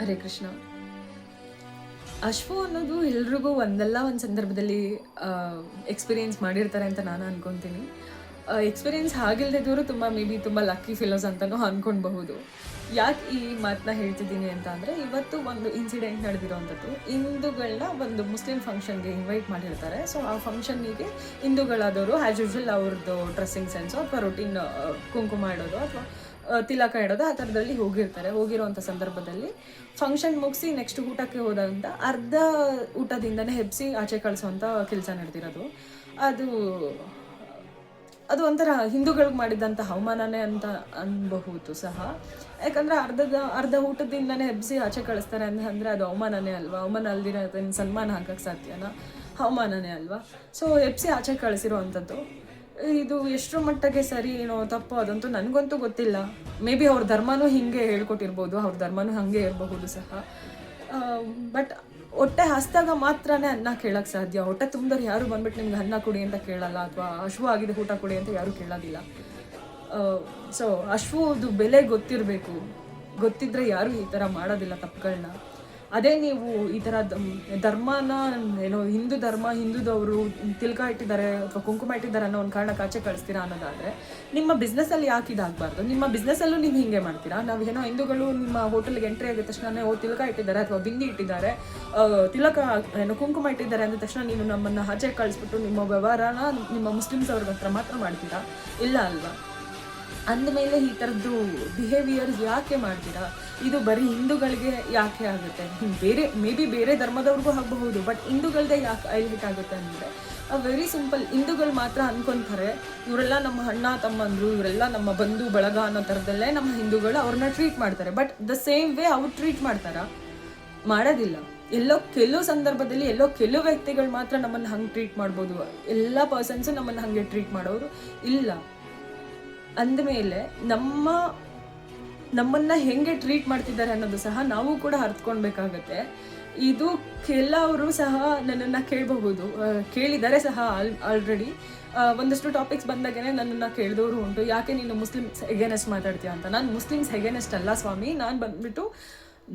ಹರೇ ಕೃಷ್ಣ. ಅಶ್ವ ಅನ್ನೋದು ಎಲ್ರಿಗೂ ಒಂದಲ್ಲ ಒಂದು ಸಂದರ್ಭದಲ್ಲಿ ಎಕ್ಸ್ಪೀರಿಯೆನ್ಸ್ ಮಾಡಿರ್ತಾರೆ ಅಂತ ನಾನು ಅನ್ಕೊತೀನಿ. ಎಕ್ಸ್ಪೀರಿಯೆನ್ಸ್ ಆಗಿಲ್ದಿದ್ದವರು ತುಂಬ ಮೇ ಬಿ ತುಂಬ ಲಕ್ಕಿ ಫಿಲೋಸ್ ಅಂತಲೂ ಅಂದ್ಕೊಳ್ಬಹುದು ಯಾಕೆ ಈ ಮಾತನ್ನ ಹೇಳ್ತಿದ್ದೀನಿ ಅಂತ ಅಂದರೆ, ಇವತ್ತು ಒಂದು ಇನ್ಸಿಡೆಂಟ್ ನಡೆದಿರೋವಂಥದ್ದು ಹಿಂದೂಗಳನ್ನ ಒಂದು ಮುಸ್ಲಿಂ ಫಂಕ್ಷನ್ಗೆ ಇನ್ವೈಟ್ ಮಾಡಿರ್ತಾರೆ. ಸೊ ಆ ಫಂಕ್ಷನ್ನಿಗೆ ಹಿಂದೂಗಳಾದವರು ಆ್ಯಸ್ ಯೂಶುವಲ್ ಅವ್ರದ್ದು ಡ್ರೆಸ್ಸಿಂಗ್ ಸೆನ್ಸು ಅಥವಾ ರೊಟೀನ್ ಕುಂಕುಮ ಇಡೋದು ಅಥವಾ ತಿಲಕ ಇಡೋದು ಆ ಥರದಲ್ಲಿ ಹೋಗಿರ್ತಾರೆ, ಹೋಗಿರುವಂಥ ಸಂದರ್ಭದಲ್ಲಿ. ಫಂಕ್ಷನ್ ಮುಗಿಸಿ ನೆಕ್ಸ್ಟ್ ಊಟಕ್ಕೆ ಹೋದಂತ ಅರ್ಧ ಊಟದಿಂದನೇ ಹೆಬ್ಸಿ ಆಚೆ ಕಳಿಸುವಂಥ ಕೆಲಸ ನಡೆದಿರೋದು. ಅದು ಅದು ಒಂಥರ ಹಿಂದೂಗಳಿಗೆ ಮಾಡಿದಂಥ ಅವಮಾನನೇ ಅಂತ ಅನ್ಬಹುದು ಸಹ. ಯಾಕಂದರೆ ಅರ್ಧದ, ಅರ್ಧ ಊಟದಿಂದನೇ ಹೆಬ್ಸಿ ಆಚೆ ಕಳಿಸ್ತಾರೆ ಅಂತ ಅಂದರೆ ಅದು ಅವಮಾನನೇ ಅಲ್ವಾ? ಅವಮಾನ ಅಲ್ದಿರೋ ಅದನ್ನು ಸನ್ಮಾನ ಹಾಕೋಕ್ಕೆ ಸಾಧ್ಯನಾ? ಅವಮಾನನೇ ಅಲ್ವಾ? ಸೊ ಹೆಬ್ಸಿ ಆಚೆ ಕಳಿಸಿರೋ ಅಂಥದ್ದು ಇದು ಎಷ್ಟರ ಮಟ್ಟಕ್ಕೆ ಸರಿ, ಏನೋ ತಪ್ಪು ಅದಂತೂ ನನಗಂತೂ ಗೊತ್ತಿಲ್ಲ. ಮೇ ಬಿ ಅವ್ರ ಧರ್ಮನೂ ಹಿಂಗೆ ಹೇಳ್ಕೊಟ್ಟಿರ್ಬೋದು, ಅವ್ರ ಧರ್ಮನೂ ಹಾಗೆ ಇರಬಹುದು ಸಹ. ಬಟ್ ಹೊಟ್ಟೆ ಹಸ್ದಾಗ ಮಾತ್ರನೇ ಅನ್ನ ಕೇಳಕ್ಕೆ ಸಾಧ್ಯ. ಹೊಟ್ಟೆ ತುಂಬಿದವ್ರು ಯಾರು ಬಂದ್ಬಿಟ್ಟು ನಿಮ್ಗೆ ಅನ್ನ ಕೊಡಿ ಅಂತ ಕೇಳಲ್ಲ ಅಥವಾ ಹಶು ಆಗಿದೆ ಊಟ ಕೊಡಿ ಅಂತ ಯಾರು ಕೇಳೋದಿಲ್ಲ. ಸೊ ಅಶ್ವದು ಬೆಲೆ ಗೊತ್ತಿರಬೇಕು. ಗೊತ್ತಿದ್ರೆ ಯಾರು ಈ ಥರ ಮಾಡೋದಿಲ್ಲ ತಪ್ಪುಗಳನ್ನ ಅದೇ ನೀವು ಈ ಥರ ಧರ್ಮನ, ಏನೋ ಹಿಂದೂ ಧರ್ಮ, ಹಿಂದೂದವರು ತಿಲ್ಕ ಇಟ್ಟಿದ್ದಾರೆ ಅಥವಾ ಕುಂಕುಮ ಇಟ್ಟಿದ್ದಾರೆ ಅನ್ನೋ ಒಂದು ಕಾರಣಕ್ಕೆ ಆಚೆ ಕಳಿಸ್ತೀರಾ ಅನ್ನೋದಾದ್ರೆ, ನಿಮ್ಮ ಬಿಸ್ನೆಸ್ಸಲ್ಲಿ ಯಾಕೆ ಇದಾಗಬಾರ್ದು? ನಿಮ್ಮ ಬಿಸ್ನೆಸ್ಸಲ್ಲೂ ನೀವು ಹಿಂಗೆ ಮಾಡ್ತೀರಾ? ನಾವು ಏನೋ ಹಿಂದೂಗಳು ನಿಮ್ಮ ಹೋಟೆಲ್ಗೆ ಎಂಟ್ರಿ ಆಗಿದ ತಕ್ಷಣ ಓ ತಿಲಕ ಇಟ್ಟಿದ್ದಾರೆ ಅಥವಾ ಬಿಂದಿ ಇಟ್ಟಿದ್ದಾರೆ ತಿಲಕ ಏನೋ ಕುಂಕುಮ ಇಟ್ಟಿದ್ದಾರೆ ಅಂದ ತಕ್ಷಣ ನೀವು ನಮ್ಮನ್ನು ಆಚೆ ಕಳಿಸ್ಬಿಟ್ಟು ನಿಮ್ಮ ವ್ಯವಹಾರನ ನಿಮ್ಮ ಮುಸ್ಲಿಮ್ಸ್ ಅವ್ರ ಹತ್ರ ಮಾತ್ರ ಮಾಡ್ತೀರಾ? ಇಲ್ಲ ಅಲ್ವಾ? ಅಂದಮೇಲೆ ಈ ಥರದ್ದು ಬಿಹೇವಿಯರ್ಸ್ ಯಾಕೆ ಮಾಡ್ತೀರಾ? ಇದು ಬರೀ ಹಿಂದೂಗಳಿಗೆ ಯಾಕೆ ಆಗುತ್ತೆ? ಬೇರೆ ಮೇ ಬಿ ಬೇರೆ ಧರ್ಮದವ್ರಿಗೂ ಆಗಬಹುದು ಬಟ್ ಹಿಂದೂಗಳದೇ ಯಾಕೆ ಹೈಲೈಟ್ ಆಗುತ್ತೆ ಅಂದರೆ ವೆರಿ ಸಿಂಪಲ್ ಹಿಂದೂಗಳು ಮಾತ್ರ ಅನ್ಕೊತಾರೆ, ಇವರೆಲ್ಲ ನಮ್ಮ ಅಣ್ಣ, ತಮ್ಮಂದರು, ಇವರೆಲ್ಲ ನಮ್ಮ ಬಂಧು, ಬಳಗ ಅನ್ನೋ ಥರದಲ್ಲೇ ನಮ್ಮ ಹಿಂದೂಗಳು ಅವ್ರನ್ನ ಟ್ರೀಟ್ ಮಾಡ್ತಾರೆ. ಬಟ್ ದ ಸೇಮ್ ವೇ ಅವ್ರು ಟ್ರೀಟ್ ಮಾಡ್ತಾರಾ? ಮಾಡೋದಿಲ್ಲ. ಎಲ್ಲೋ ಕೆಲವು ಸಂದರ್ಭದಲ್ಲಿ ಎಲ್ಲೋ ಕೆಲವು ವ್ಯಕ್ತಿಗಳು ಮಾತ್ರ ನಮ್ಮನ್ನು ಹಂಗೆ ಟ್ರೀಟ್ ಮಾಡ್ಬೋದು. ಎಲ್ಲ ಪರ್ಸನ್ಸು ನಮ್ಮನ್ನು ಹಾಗೆ ಟ್ರೀಟ್ ಮಾಡೋರು ಇಲ್ಲ. ಅಂದಮೇಲೆ ನಮ್ಮ ನಮ್ಮನ್ನ ಹೆಂಗೆ ಟ್ರೀಟ್ ಮಾಡ್ತಿದ್ದಾರೆ ಅನ್ನೋದು ಸಹ ನಾವು ಕೂಡ ಅರ್ತ್ಕೊಳ್ಬೇಕಾಗತ್ತೆ. ಇದು ಕೆಲವರು ಸಹ ನನ್ನನ್ನು ಕೇಳಬಹುದು ಕೇಳಿದ್ದಾರೆ ಸಹ ಆಲ್ ಆಲ್ರೆಡಿ ಒಂದಷ್ಟು ಟಾಪಿಕ್ಸ್ ಬಂದಾಗೇ ನನ್ನನ್ನು ಕೇಳಿದವರು ಉಂಟು. ಯಾಕೆ ನೀನು ಮುಸ್ಲಿಮ್ಸ್ ಹೆಗೇನೆಸ್ಟ್ ಮಾತಾಡ್ತೀಯ ಅಂತ? ನಾನು ಮುಸ್ಲಿಮ್ಸ್ ಹೆಗೇನೆಸ್ಟ್ ಅಲ್ಲ ಸ್ವಾಮಿ. ನಾನು ಬಂದ್ಬಿಟ್ಟು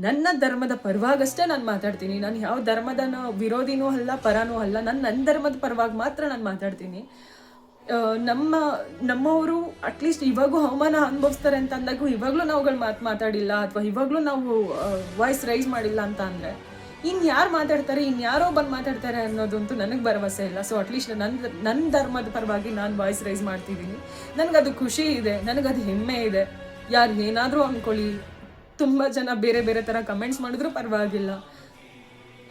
ನನ್ನ ಧರ್ಮದ ಪರವಾಗಷ್ಟೇ ನಾನು ಮಾತಾಡ್ತೀನಿ. ನಾನು ಯಾವ ಧರ್ಮದ ವಿರೋಧಿನೂ ಅಲ್ಲ, ಪರನೂ ಅಲ್ಲ. ನಾನು ನನ್ನ ಧರ್ಮದ ಪರವಾಗಿ ಮಾತ್ರ ನಾನು ಮಾತಾಡ್ತೀನಿ. ನಮ್ಮ, ನಮ್ಮವರು ಅಟ್ಲೀಸ್ಟ್ ಇವಾಗೂ ಹವಾಮಾನ ಅನುಭವಿಸ್ತಾರೆ ಅಂತ ಅಂದಾಗೂ ಇವಾಗಲೂ ನಾವುಗಳು ಮಾತು, ಮಾತಾಡಿಲ್ಲ ಅಥವಾ ಇವಾಗಲೂ ನಾವು ವಾಯ್ಸ್ ರೈಸ್ ಮಾಡಿಲ್ಲ ಅಂತ ಅಂದರೆ ಇನ್ನು ಯಾರು ಮಾತಾಡ್ತಾರೆ ಇನ್ನು ಯಾರೋ ಬಂದು ಮಾತಾಡ್ತಾರೆ ಅನ್ನೋದಂತೂ ನನಗೆ ಭರವಸೆ ಇಲ್ಲ. ಸೊ ಅಟ್ಲೀಸ್ಟ್ ನನ್ನ ನನ್ನ ಧರ್ಮದ ಪರವಾಗಿ ನಾನು ವಾಯ್ಸ್ ರೈಸ್ ಮಾಡ್ತಿದ್ದೀನಿ ನನಗದು ಖುಷಿ ಇದೆ, ನನಗದು ಹೆಮ್ಮೆ ಇದೆ. ಯಾರು ಏನಾದರೂ ಅಂದ್ಕೊಳ್ಳಿ ತುಂಬ ಜನ ಬೇರೆ ಬೇರೆ ಥರ ಕಮೆಂಟ್ಸ್ ಮಾಡಿದ್ರು ಪರವಾಗಿಲ್ಲ.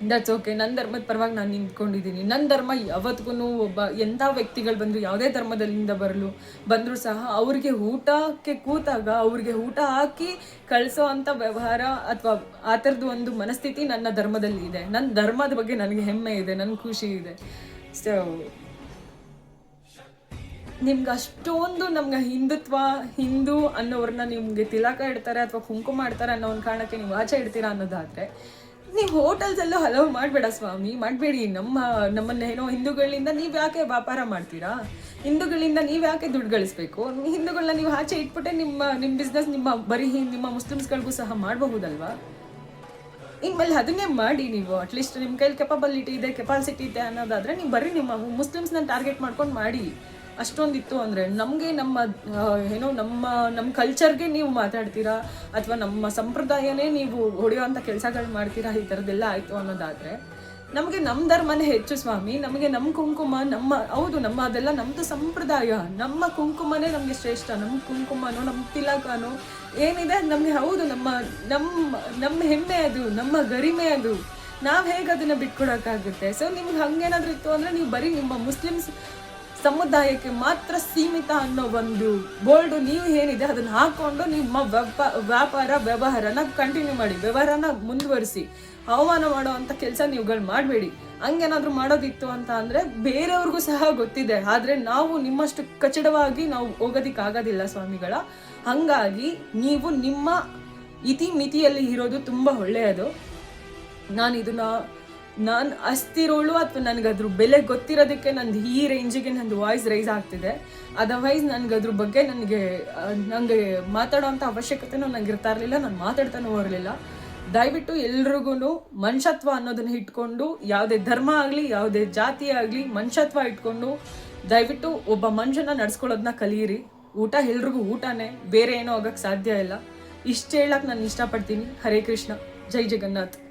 ದಟ್ಸ್ ಓಕೆ ನನ್ನ ಧರ್ಮದ ಪರವಾಗಿ ನಾನು ನಿಂತ್ಕೊಂಡಿದ್ದೀನಿ. ನನ್ನ ಧರ್ಮ ಯಾವತ್ತಿಗೂ ಒಬ್ಬ ಎಂಥ ವ್ಯಕ್ತಿಗಳು ಬಂದರು ಯಾವುದೇ ಧರ್ಮದಲ್ಲಿಂದ ಬರಲು, ಬಂದರೂ ಸಹ ಅವ್ರಿಗೆ ಊಟಕ್ಕೆ ಕೂತಾಗ ಅವ್ರಿಗೆ ಊಟ ಹಾಕಿ ಕಳಿಸೋ ಅಂಥ ವ್ಯವಹಾರ ಅಥವಾ ಆ ಥರದ್ದು ಒಂದು ಮನಸ್ಥಿತಿ ನನ್ನ ಧರ್ಮದಲ್ಲಿ ಇದೆ. ನನ್ನ ಧರ್ಮದ ಬಗ್ಗೆ ನನಗೆ ಹೆಮ್ಮೆ ಇದೆ ನನಗೆ ಖುಷಿ ಇದೆ. ಸೊ ನಿಮ್ಗೆ ಅಷ್ಟೊಂದು ನಮ್ಗೆ ಹಿಂದುತ್ವ, ಹಿಂದೂ ಅನ್ನೋರನ್ನ ನಿಮಗೆ ತಿಲಕ ಇಡ್ತಾರೆ ಅಥವಾ ಕುಂಕುಮ ಇಡ್ತಾರೆ ಅನ್ನೋ ಒಂದು ಕಾರಣಕ್ಕೆ ನೀವು ಆಚೆ ಇಡ್ತೀರಾ ಅನ್ನೋದಾದ್ರೆ ನೀವು ಹೋಟೆಲ್ಸಲ್ಲೂ ಹಲವು ಮಾಡಬೇಡ ಸ್ವಾಮಿ, ಮಾಡಬೇಡಿ. ನಮ್ಮ, ನಮ್ಮನ್ನ ಏನೋ ಹಿಂದೂಗಳಿಂದ ನೀವು ಯಾಕೆ ವ್ಯಾಪಾರ ಮಾಡ್ತೀರಾ? ಹಿಂದೂಗಳಿಂದ ನೀವು ಯಾಕೆ ದುಡ್ಡು ಗಳಿಸ್ಬೇಕು? ಹಿಂದೂಗಳನ್ನ ನೀವು ಆಚೆ ಇಟ್ಬಿಟ್ಟೆ ನಿಮ್ಮ ನಿಮ್ಮ ಬಿಸ್ನೆಸ್ ನಿಮ್ಮ ಬರೀ ನಿಮ್ಮ ಮುಸ್ಲಿಮ್ಸ್ಗಳಿಗೂ ಸಹ ಮಾಡಬಹುದಲ್ವಾ? ಇನ್ಮೇಲೆ ಅದನ್ನೇ ಮಾಡಿ ನೀವು. ಅಟ್ಲೀಸ್ಟ್ ನಿಮ್ಮ ಕೈಲಿ ಕೆಪಬಲಿಟಿ ಇದೆ ಕೆಪಾಸಿಟಿ ಇದೆ ಅನ್ನೋದಾದರೆ ನೀವು ಬರೀ ನಿಮ್ಮ ಮುಸ್ಲಿಮ್ಸ್ನ ಟಾರ್ಗೆಟ್ ಮಾಡ್ಕೊಂಡು ಮಾಡಿ. ಅಷ್ಟೊಂದಿತ್ತು ಅಂದರೆ ನಮಗೆ ನಮ್ಮ ಏನೋ ನಮ್ಮ ನಮ್ಮ ಕಲ್ಚರ್ಗೆ ನೀವು ಮಾತಾಡ್ತೀರಾ ಅಥವಾ ನಮ್ಮ ಸಂಪ್ರದಾಯನೇ ನೀವು ಹೊಡೆಯುವಂಥ ಕೆಲಸಗಳು ಮಾಡ್ತೀರಾ ಈ ಥರದ್ದೆಲ್ಲ ಆಯಿತು ಅನ್ನೋದಾದರೆ, ನಮಗೆ ನಮ್ಮ ಧರ್ಮನೇ ಹೆಚ್ಚು ಸ್ವಾಮಿ. ನಮಗೆ ನಮ್ಮ ಕುಂಕುಮ, ನಮ್ಮ, ಹೌದು, ನಮ್ಮ, ಅದೆಲ್ಲ ನಮ್ಮದು ಸಂಪ್ರದಾಯ. ನಮ್ಮ ಕುಂಕುಮನೇ ನಮಗೆ ಶ್ರೇಷ್ಠ. ನಮ್ಮ ಕುಂಕುಮನೋ ನಮ್ಮ ತಿಲಕನೋ ಏನಿದೆ ನಮಗೆ, ಹೌದು, ನಮ್ಮ ನಮ್ಮ ನಮ್ಮ ಹೆಮ್ಮೆ ಅದು, ನಮ್ಮ ಗರಿಮೆ ಅದು. ನಾವು ಹೇಗೆ ಅದನ್ನು ಬಿಟ್ಕೊಡೋಕ್ಕಾಗುತ್ತೆ? ಸೊ ನಿಮ್ಗೆ ಹಂಗೇನಾದ್ರೂ ಇತ್ತು ಅಂದರೆ ನೀವು ಬರೀ ನಿಮ್ಮ ಮುಸ್ಲಿಮ್ಸ್ ಸಮುದಾಯಕ್ಕೆ ಮಾತ್ರ ಸೀಮಿತ ಅನ್ನೋ ಒಂದು ಬೋರ್ಡು ನೀವು ಏನಿದೆ ಅದನ್ನ ಹಾಕೊಂಡು ನಿಮ್ಮ ವ್ಯಾಪ, ವ್ಯಾಪಾರ ವ್ಯವಹಾರನ ಕಂಟಿನ್ಯೂ ಮಾಡಿ, ವ್ಯವಹಾರನ ಮುಂದುವರಿಸಿ ಅವಮಾನ ಮಾಡೋ ಅಂತ ಕೆಲಸ ನೀವುಗಳು ಮಾಡಬೇಡಿ. ಹಂಗೇನಾದ್ರೂ ಮಾಡೋದಿತ್ತು ಅಂತ ಅಂದ್ರೆ ಬೇರೆಯವ್ರಿಗೂ ಸಹ ಗೊತ್ತಿದೆ, ಆದ್ರೆ ನಾವು ನಿಮ್ಮಷ್ಟು ಕಚಡವಾಗಿ ನಾವು ಹೋಗೋದಿಕ್ಕಾಗೋದಿಲ್ಲ ಸ್ವಾಮಿಗಳ. ಹಂಗಾಗಿ ನೀವು ನಿಮ್ಮ ಇತಿ ಮಿತಿಯಲ್ಲಿ ಇರೋದು ತುಂಬಾ ಒಳ್ಳೆಯದು. ನಾನು ಇದನ್ನ ನಾನು ಅಸ್ತಿರೋಳು ಅಥವಾ ನನಗೆ ಅದ್ರ ಬೆಲೆ ಗೊತ್ತಿರೋದಕ್ಕೆ ನಂದು ಈ ರೇಂಜಿಗೆ ನಂದು ವಾಯ್ಸ್ ರೈಸ್ ಆಗ್ತಿದೆ. ಅದರ್ವೈಸ್ ನನಗೆ ಅದ್ರ ಬಗ್ಗೆ ನನಗೆ ನನಗೆ ಮಾತಾಡೋವಂಥ ಅವಶ್ಯಕತೆನೂ ನನಗೆ ಇರ್ತಾ ಇರಲಿಲ್ಲ, ನಾನು ಮಾತಾಡ್ತಾನೂ ಇರಲಿಲ್ಲ. ದಯವಿಟ್ಟು ಎಲ್ರಿಗೂ ಮನುಷ್ಯತ್ವ ಅನ್ನೋದನ್ನ ಇಟ್ಕೊಂಡು, ಯಾವುದೇ ಧರ್ಮ ಆಗಲಿ, ಯಾವುದೇ ಜಾತಿ ಆಗಲಿ, ಮನುಷ್ಯತ್ವ ಇಟ್ಕೊಂಡು, ದಯವಿಟ್ಟು ಒಬ್ಬ ಮನುಷ್ಯನ ನಡ್ಸ್ಕೊಳ್ಳೋದನ್ನ ಕಲಿಯಿರಿ ಊಟ ಎಲ್ರಿಗೂ ಊಟನೇ, ಬೇರೆ ಏನೋ ಆಗಕ್ಕೆ ಸಾಧ್ಯ ಇಲ್ಲ. ಇಷ್ಟು ಹೇಳಕ್ಕೆ ನಾನು ಇಷ್ಟಪಡ್ತೀನಿ. ಹರೇ ಕೃಷ್ಣ. ಜೈ ಜಗನ್ನಾಥ್.